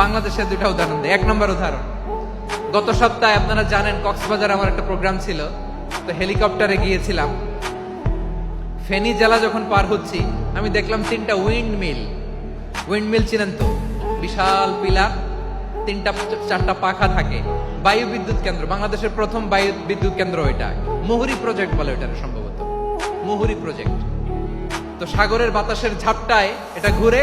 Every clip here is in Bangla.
বাংলাদেশের দুইটা উদাহরণ দেয় এক নম্বর উদাহরণ। গত সপ্তাহে আপনারা জানেন কক্সবাজার আমার একটা প্রোগ্রাম ছিল। তো হেলিকপ্টারে গিয়েছিলাম। ফেনী জেলা যখন পার হচ্ছি, আমি দেখলাম তিনটা উইন্ড মিল উইন্ড মিল চিনেন তো? বিশাল পিলার তিনটা, চারটা পাখা থাকে। বায়ু বিদ্যুৎ কেন্দ্র, বাংলাদেশের প্রথম বায়ু বিদ্যুৎ কেন্দ্র এটা মুহুরি প্রজেক্ট বলে এটা সম্ভবত। মুহুরি প্রজেক্ট। তো সাগরের বাতাসের ঝাপটায় এটা ঘুরে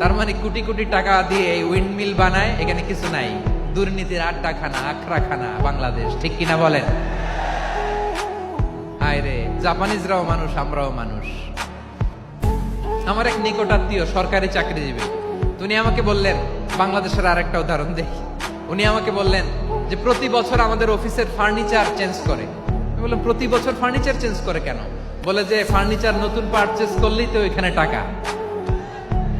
তার মানে কোটি কোটি টাকা দিয়ে এই উইন্ড মিল বানায়, এখানে কিছু নাই। দুর্নীতির আড্ডাখানা, আখড়াখানা বাংলাদেশ, ঠিক কিনা বলেন? হায় জাপানিজরাও মানুষ, আমরাও মানুষ। আমার এক নিকটাত্মীয় সরকারি চাকরিজীবী তো উনি আমাকে বললেন, বাংলাদেশের আর একটা উদাহরণ দেখি উনি আমাকে বললেন যে, প্রতি বছর আমাদের অফিসের ফার্নিচার চেঞ্জ করে। আমি বললাম, প্রতি বছর ফার্নিচার চেঞ্জ করে কেন? বলে যে, ফার্নিচার নতুন পারচেজ করলেই তো এখানে টাকা।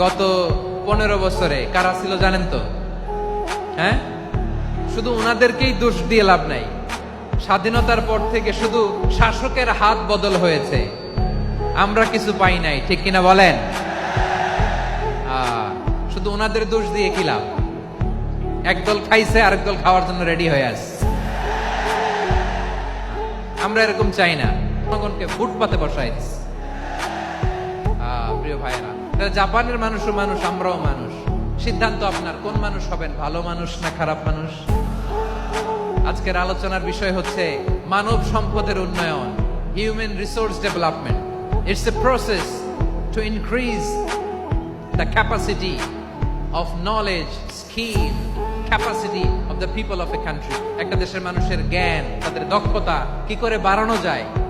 গত পনেরো বছরে, কারা ছিল জানেন তো? হ্যাঁ? শুধু ওনাদেরকেই দোষ দিয়ে লাভ নাই। স্বাধীনতার পর থেকে শুধু শাসকের হাত বদল হয়েছে। আমরা কিছু পাই নাই, ঠিক কিনা বলেন? শুধু ওনাদের দোষ দিয়ে কি লাভ? একদল খাইছে, আরেক দল খাওয়ার জন্য রেডি হয়ে আস আমরা এরকম চাই না। জনগণকে ফুটপাতে বসাই প্রিয় ভাইয়েরা তাহলে জাপানের মানুষও মানুষ, আমরাও মানুষ। সিদ্ধান্ত আপনার, কোন মানুষ হবেন, ভালো মানুষ না খারাপ মানুষ? আজকের আলোচনার বিষয় হচ্ছে মানব সম্পদের উন্নয়ন human resource development it's a process to increase the capacity of knowledge skill capacity of the people of a country একটা দেশের মানুষের জ্ঞান, তাদের দক্ষতা কি করে বাড়ানো যায়?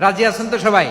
রাজি আছেন তো সবাই?